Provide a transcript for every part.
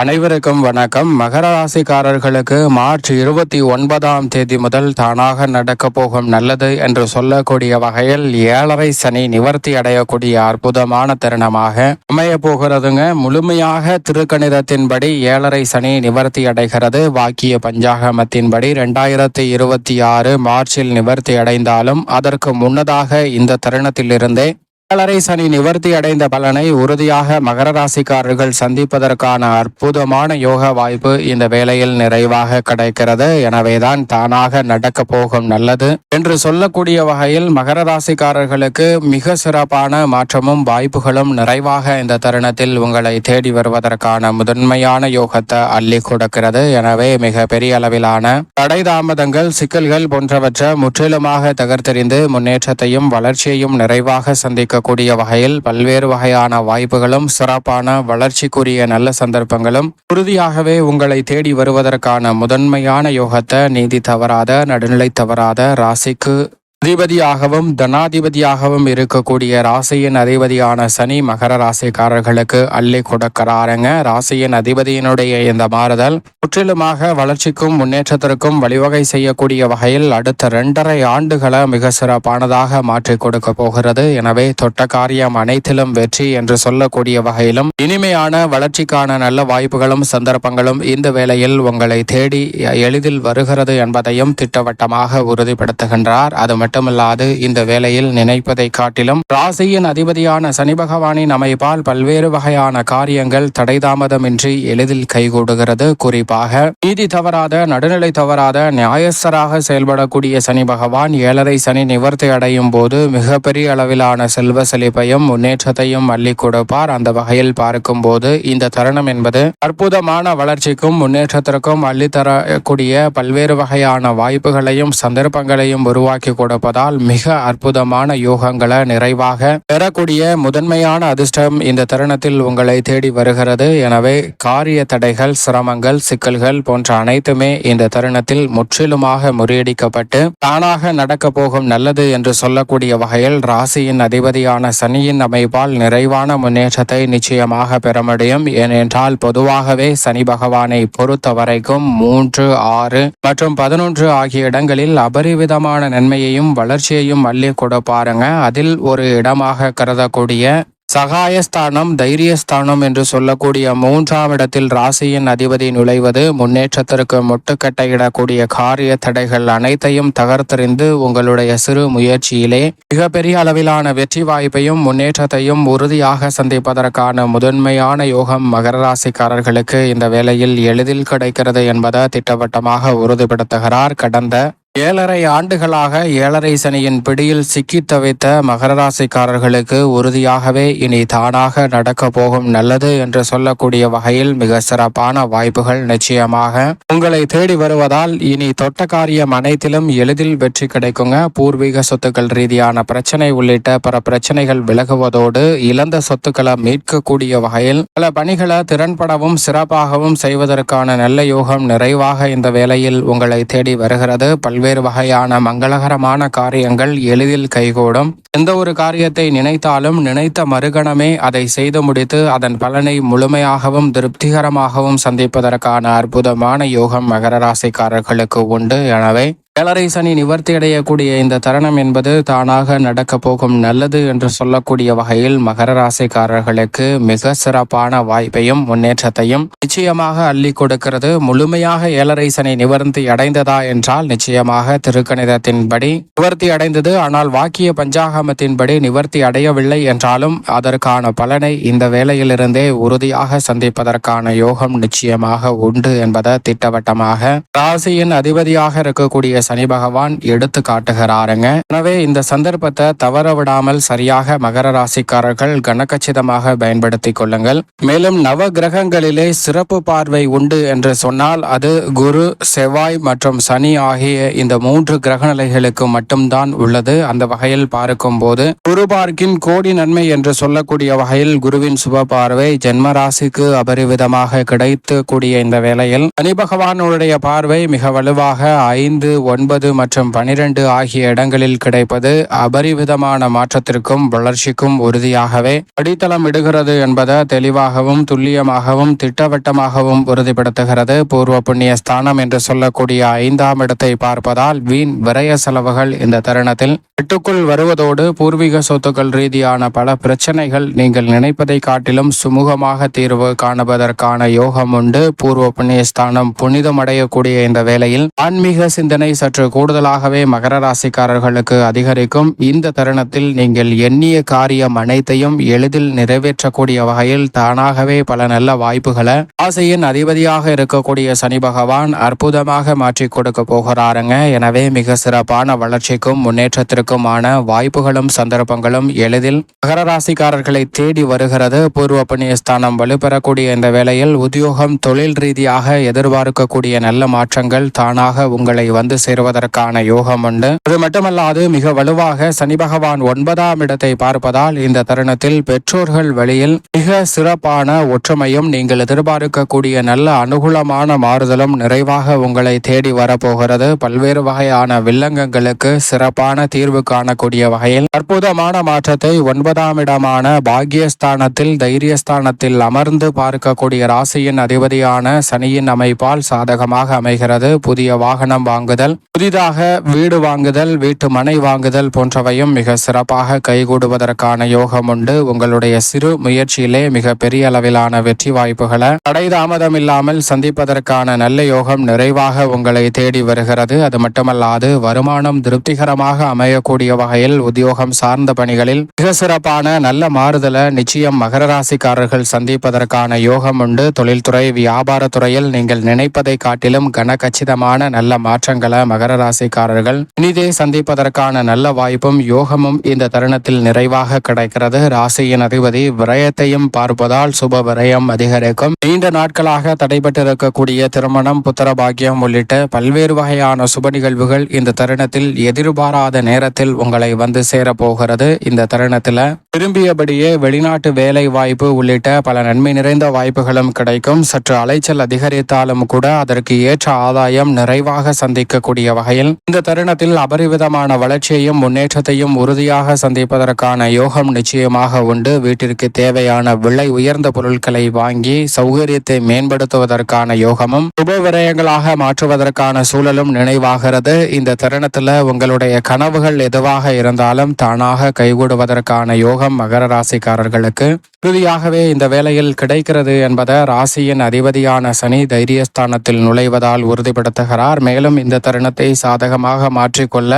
அனைவருக்கும் வணக்கம். மகர ராசிக்காரர்களுக்கு மார்ச் இருபத்தி ஒன்பதாம் தேதி முதல் தானாக நடக்க போகும் நல்லது என்று சொல்லக்கூடிய வகையில் ஏழரை சனி நிவர்த்தி அடையக்கூடிய அற்புதமான தருணமாக அமைய போகிறதுங்க. முழுமையாக திருக்கணிதத்தின்படி ஏழரை சனி நிவர்த்தி அடைகிறது. வாக்கிய பஞ்சாகமத்தின்படி இரண்டாயிரத்தி இருபத்தி ஆறு மார்ச்சில் நிவர்த்தி அடைந்தாலும் அதற்கு முன்னதாக இந்த தருணத்திலிருந்தே ஏழரை சனி நிவர்த்தி அடைந்த பலனை உறுதியாக மகர ராசிக்காரர்கள் சந்திப்பதற்கான அற்புதமான யோக வாய்ப்பு இந்த வேளையில் நிறைவாக கிடைக்கிறது. எனவேதான் தானாக நடக்க போகும் நல்லது. என்று சொல்லக்கூடிய வகையில் மகர ராசிக்காரர்களுக்கு மிக சிறப்பான மாற்றமும் வாய்ப்புகளும் நிறைவாக இந்த தருணத்தில் உங்களை தேடி வருவதற்கான முதன்மையான யோகத்தை அள்ளி கொடுக்கிறது. எனவே மிக பெரிய அளவிலான தடை தாமதங்கள் சிக்கல்கள் போன்றவற்றை முற்றிலுமாக தகர்த்தெறிந்து முன்னேற்றத்தையும் வளர்ச்சியையும் நிறைவாக சந்திக்க கூடிய வகையில் பல்வேறு வகையான வாய்ப்புகளும் சிறப்பான வளர்ச்சிக்குரிய நல்ல சந்தர்ப்பங்களும் உறுதியாகவே உங்களை தேடி வருவதற்கான முதன்மையான யோகத்தை நீதி தவறாத நடுநிலை தவறாத ராசிக்கு அதிபதியாகவும் தனாதிபதியாகவும் இருக்கக்கூடிய ராசியின் அதிபதியான சனி மகர ராசிக்காரர்களுக்கு அள்ளி கொடுக்கிறாருங்க. ராசியின் அதிபதியினுடைய இந்த மாறுதல் முற்றிலுமாக வளர்ச்சிக்கும் முன்னேற்றத்திற்கும் வழிவகை செய்யக்கூடிய வகையில் அடுத்த இரண்டரை ஆண்டுகளை மிக சிறப்பானதாக மாற்றி கொடுக்க போகிறது. எனவே தொட்ட காரியம் அனைத்திலும் வெற்றி என்று சொல்லக்கூடிய வகையிலும் இனிமையான வளர்ச்சிக்கான நல்ல வாய்ப்புகளும் சந்தர்ப்பங்களும் இந்த வேளையில் உங்களை தேடி எளிதில் வருகிறது என்பதையும் திட்டவட்டமாக உறுதிப்படுத்துகின்றார். அது மட்டும் மட்டுமல்லாது இந்த வேளையில் நினைப்பதை காட்டிலும் ராசியின் அதிபதியான சனி பகவானின் அமைப்பால் பல்வேறு வகையான காரியங்கள் தடைதாமதமின்றி எளிதில் கைகூடுகிறது. குறிப்பாக நீதி தவறாத நடுநிலை தவறாத நியாயஸ்தராக செயல்படக்கூடிய சனி பகவான் ஏழரை சனி நிவர்த்தி அடையும் போது மிகப்பெரிய அளவிலான செல்வ செழிப்பையும் முன்னேற்றத்தையும் அள்ளி கொடுப்பார். அந்த வகையில் பார்க்கும்போது இந்த தருணம் என்பது அற்புதமான வளர்ச்சிக்கும் முன்னேற்றத்திற்கும் அள்ளித்தரக்கூடிய பல்வேறு வகையான வாய்ப்புகளையும் சந்தர்ப்பங்களையும் உருவாக்கி கொடுப்பார். இருப்பதால் மிக அற்புதமான யோகங்களை நிறைவாக பெறக்கூடிய முதன்மையான அதிர்ஷ்டம் இந்த தருணத்தில் உங்களை தேடி வருகிறது. எனவே காரிய தடைகள் சிரமங்கள் சிக்கல்கள் போன்ற அனைத்துமே இந்த தருணத்தில் முற்றிலுமாக முறியடிக்கப்பட்டு தானாக நடக்க போகும் நல்லது என்று சொல்லக்கூடிய வகையில் ராசியின் அதிபதியான சனியின் அமைப்பால் நிறைவான முன்னேற்றத்தை நிச்சயமாக பெற முடியும். ஏனென்றால் பொதுவாகவே சனி பகவானை பொறுத்த வரைக்கும் மூன்று ஆறு மற்றும் பதினொன்று ஆகிய இடங்களில் அபரிவிதமான நன்மையையும் வளர்ச்சியையும் அள்ளி பாருங்க. அதில் ஒரு இடமாக கருதக்கூடிய சகாயஸ்தானம் தைரியஸ்தானம் என்று சொல்லக்கூடிய மூன்றாம் இடத்தில் ராசியின் அதிபதி நுழைவது முன்னேற்றத்திற்கு முட்டுக்கட்டையிடக்கூடிய காரிய தடைகள் அனைத்தையும் தகர்த்தறிந்து உங்களுடைய சிறு முயற்சியிலே மிகப்பெரிய அளவிலான வெற்றி வாய்ப்பையும் முன்னேற்றத்தையும் உறுதியாக சந்திப்பதற்கான முதன்மையான யோகம் மகர ராசிக்காரர்களுக்கு இந்த வேளையில் எளிதில் கிடைக்கிறது என்பதை திட்டவட்டமாக உறுதிப்படுத்துகிறார். கடந்த ஏழரை ஆண்டுகளாக ஏழரை சனியின் பிடியில் சிக்கி தவித்த மகர ராசிக்காரர்களுக்கு உறுதியாகவே இனி தானாக நடக்க போகும் நல்லது என்று சொல்லக்கூடிய வகையில் மிக சிறப்பான வாய்ப்புகள் நிச்சயமாக. உங்களை தேடி வருவதால் இனி தொட்ட காரியம் அனைத்திலும் எளிதில் வெற்றி கிடைக்குங்க. பூர்வீக சொத்துக்கள் ரீதியான பிரச்சனை உள்ளிட்ட பிற பிரச்சனைகள் விலகுவதோடு இழந்த சொத்துக்களை மீட்கக்கூடிய வகையில் பல பணிகளை திறன்படவும் சிறப்பாகவும் செய்வதற்கான நல்ல யோகம் நிறைவாக இந்த வேளையில் உங்களை தேடி வருகிறது. பல்வேறு பல்வேறு வகையான மங்களகரமான காரியங்கள் எளிதில் கைகூடும். எந்த ஒரு காரியத்தை நினைத்தாலும் நினைத்த மறுகணமே அதை செய்து முடித்து அதன் பலனை முழுமையாகவும் திருப்திகரமாகவும் சந்திப்பதற்கான அற்புதமான யோகம் மகர ராசிக்காரர்களுக்கு உண்டு. எனவே ஏழரை சனி நிவர்த்தி அடையக்கூடிய இந்த தருணம் என்பது தானாக நடக்க போகும் நல்லது என்று சொல்லக்கூடிய வகையில் மகர ராசிக்காரர்களுக்கு மிக சிறப்பான வாய்ப்பையும் முன்னேற்றத்தையும் நிச்சயமாக அள்ளி கொடுக்கிறது. முழுமையாக ஏழரை சனி நிவர்த்தி அடைந்ததா என்றால் நிச்சயமாக திருக்கணிதத்தின்படி நிவர்த்தி அடைந்தது. ஆனால் வாக்கிய பஞ்சாகமத்தின்படி நிவர்த்தி அடையவில்லை என்றாலும் அதற்கான பலனை இந்த வேலையிலிருந்தே உறுதியாக சந்திப்பதற்கான யோகம் நிச்சயமாக உண்டு என்பதை திட்டவட்டமாக ராசியின் அதிபதியாக இருக்கக்கூடிய சனி பகவான் எடுத்து காட்டுகிறாருங்க. எனவே இந்த சந்தர்ப்பத்தை தவற விடாமல் சரியாக மகர ராசிக்காரர்கள் கனக்கச்சிதமாக பயன்படுத்திக் கொள்ளுங்கள். மேலும் நவ கிரகங்களிலே சிறப்பு பார்வை உண்டு என்று சொன்னால் அது குரு செவ்வாய் மற்றும் சனி ஆகிய இந்த மூன்று கிரகநிலைகளுக்கு மட்டும்தான் உள்ளது. அந்த வகையில் பார்க்கும் போது குரு பார்க்கின் கோடி நன்மை என்று சொல்லக்கூடிய வகையில் குருவின் சுப பார்வை ஜென்ம ராசிக்கு அபரிவிதமாக கிடைத்து கூடிய இந்த வேளையில் சனி பகவானுடைய பார்வை மிக வலுவாக ஐந்து ஒன்பது மற்றும் பனிரெண்டு ஆகிய இடங்களில் கிடைப்பது அபரிவிதமான மாற்றத்திற்கும் வளர்ச்சிக்கும் உறுதியாகவே அடித்தளம் இடுகிறது என்பதை தெளிவாகவும் துல்லியமாகவும் திட்டவட்டமாகவும் உறுதிப்படுத்துகிறது. பூர்வ புண்ணிய ஸ்தானம் என்று சொல்லக்கூடிய ஐந்தாம் இடத்தை பார்ப்பதால் வீண் விரய செலவுகள் இந்த தருணத்தில் விட்டுக்குள் வருவதோடு பூர்வீக சொத்துக்கள் ரீதியான பல பிரச்சனைகள் நீங்கள் நினைப்பதை காட்டிலும் சுமூகமாக தீர்வு காணுவதற்கான யோகம் உண்டு. பூர்வ புண்ணிய ஸ்தானம் புனிதமடையக்கூடிய இந்த வேளையில் ஆன்மீக சிந்தனை சற்று கூடுதலாகவே மகர ராசிக்காரர்களுக்கு அதிகரிக்கும். இந்த தருணத்தில் நீங்கள் எண்ணிய காரியம் அனைத்தையும் எளிதில் நிறைவேற்றக்கூடிய வகையில் தானாகவே பல நல்ல வாய்ப்புகளை ஆசையின் அதிபதியாக இருக்கக்கூடிய சனி பகவான் அற்புதமாக மாற்றி கொடுக்க போகிறாருங்க. எனவே மிக சிறப்பான வளர்ச்சிக்கும் முன்னேற்றத்திற்குமான வாய்ப்புகளும் சந்தர்ப்பங்களும் எளிதில் மகர ராசிக்காரர்களை தேடி வருகிறது. பூர்வ புண்ணியஸ்தானம் வலுப்பெறக்கூடிய இந்த வேளையில் உத்தியோகம் தொழில் ரீதியாக எதிர்பார்க்கக்கூடிய நல்ல மாற்றங்கள் தானாக உங்களை வந்து சேருவதற்கான யோகம் உண்டு. அது மட்டுமல்லாது மிக வலுவாக சனி பகவான் ஒன்பதாம் இடத்தை பார்ப்பதால் இந்த தருணத்தில் பெற்றோர்கள் வழியில் மிக சிறப்பான ஒற்றுமையும் நீங்கள் எதிர்பார்க்கக்கூடிய நல்ல அனுகூலமான மாறுதலும் நிறைவாக உங்களை தேடி வரப்போகிறது. பல்வேறு வகையான வில்லங்கங்களுக்கு சிறப்பான தீர்வு காணக்கூடிய வகையில் அற்புதமான மாற்றத்தை ஒன்பதாம் இடமான பாக்யஸ்தானத்தில் தைரியஸ்தானத்தில் அமர்ந்து பார்க்கக்கூடிய ராசியின் அதிபதியான சனியின் அமைப்பால் சாதகமாக அமைகிறது. புதிய வாகனம் வாங்குதல் புதிதாக வீடு வாங்குதல் வீட்டு மனை வாங்குதல் போன்றவையும் மிக சிறப்பாக கைகூடுவதற்கான யோகம் உண்டு. உங்களுடைய சிறு முயற்சியிலே மிக பெரிய அளவிலான வெற்றி வாய்ப்புகளை தடை தாமதம் இல்லாமல் சந்திப்பதற்கான நல்ல யோகம் நிறைவாக உங்களை தேடி வருகிறது. அது மட்டுமல்லாது வருமானம் திருப்திகரமாக அமையக்கூடிய வகையில் உத்தியோகம் சார்ந்த பணிகளில் மிக சிறப்பான நல்ல மாறுதலை நிச்சயம் மகர ராசிக்காரர்கள் சந்திப்பதற்கான யோகம் உண்டு. தொழில்துறை வியாபாரத்துறையில் நீங்கள் நினைப்பதை காட்டிலும் கனகச்சிதமான நல்ல மாற்றங்களை மகர ராசிக்காரர்கள். இனிதே சந்திப்பதற்கான நல்ல வாய்ப்பும் யோகமும் இந்த தருணத்தில் நிறைவாக கிடைக்கிறது. ராசியின் அதிபதி விரயத்தையும் பார்ப்பதால் சுப விரயம் அதிகரிக்கும். நீண்ட நாட்களாக தடைபட்டிருக்கக்கூடிய திருமணம் புத்திர பாக்கியம் உள்ளிட்ட பல்வேறு வகையான சுப நிகழ்வுகள் இந்த தருணத்தில் எதிர்பாராத நேரத்தில் உங்களை வந்து சேரப்போகிறது. இந்த தருணத்தில் விரும்பியபடியே வெளிநாட்டு வேலை வாய்ப்பு உள்ளிட்ட பல நன்மை நிறைந்த வாய்ப்புகளும் கிடைக்கும். சற்று அலைச்சல் அதிகரித்தாலும் கூட அதற்கு ஏற்ற ஆதாயம் நிறைவாக சந்திக்கக்கூடிய கூடிய வகையில் இந்த தருணத்தில் அபரிவிதமான வளர்ச்சியையும் முன்னேற்றத்தையும் உறுதியாக சந்திப்பதற்கான யோகம் நிச்சயமாக உண்டு. வீட்டிற்கு தேவையான விலை உயர்ந்த பொருட்களை வாங்கி சௌகரியத்தை மேம்படுத்துவதற்கான யோகமும் உபவிரயங்களாக மாற்றுவதற்கான சூழலும் நினைவாகிறது. இந்த தருணத்தில் உங்களுடைய கனவுகள் எதுவாக இருந்தாலும் தானாக கைகூடுவதற்கான யோகம் மகர ராசிக்காரர்களுக்கு இறுதியாகவே இந்த வேளையில் கிடைக்கிறது என்பதை ராசியின் அதிபதியான சனி தைரியஸ்தானத்தில் நுழைவதால் உறுதிப்படுத்துகிறார். மேலும் இந்த தருணம் தருணத்தை சாதகமாக மாற்றிக்கொள்ள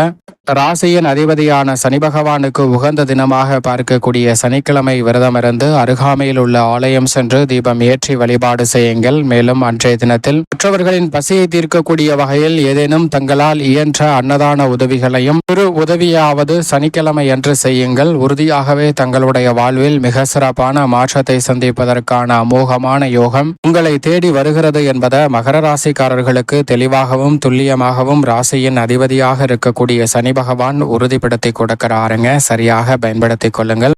ராசியின் அதிபதியான சனி பகவானுக்கு உகந்த தினமாக பார்க்கக்கூடிய சனிக்கிழமை விரதமிருந்து அருகாமையில் உள்ள ஆலயம் சென்று தீபம் ஏற்றி வழிபாடு செய்யுங்கள். மேலும் அன்றைய தினத்தில் மற்றவர்களின் பசியை தீர்க்கக்கூடிய வகையில் ஏதேனும் தங்களால் இயன்ற அன்னதான உதவிகளையும் ஒரு உதவியாவது சனிக்கிழமை என்று செய்யுங்கள். உறுதியாகவே தங்களுடைய வாழ்வில் மிக சிறப்பான மாற்றத்தை சந்திப்பதற்கான அமோகமான யோகம் உங்களை தேடி வருகிறது என்பதை மகர ராசிக்காரர்களுக்கு தெளிவாகவும் துல்லியமாகவும் ராசியின் அதிபதியாக இருக்கக்கூடிய சனி பகவான் உறுதிப்படுத்தி கொடுக்கிறாருங்க. சரியாக பயன்படுத்திக் கொள்ளுங்கள்.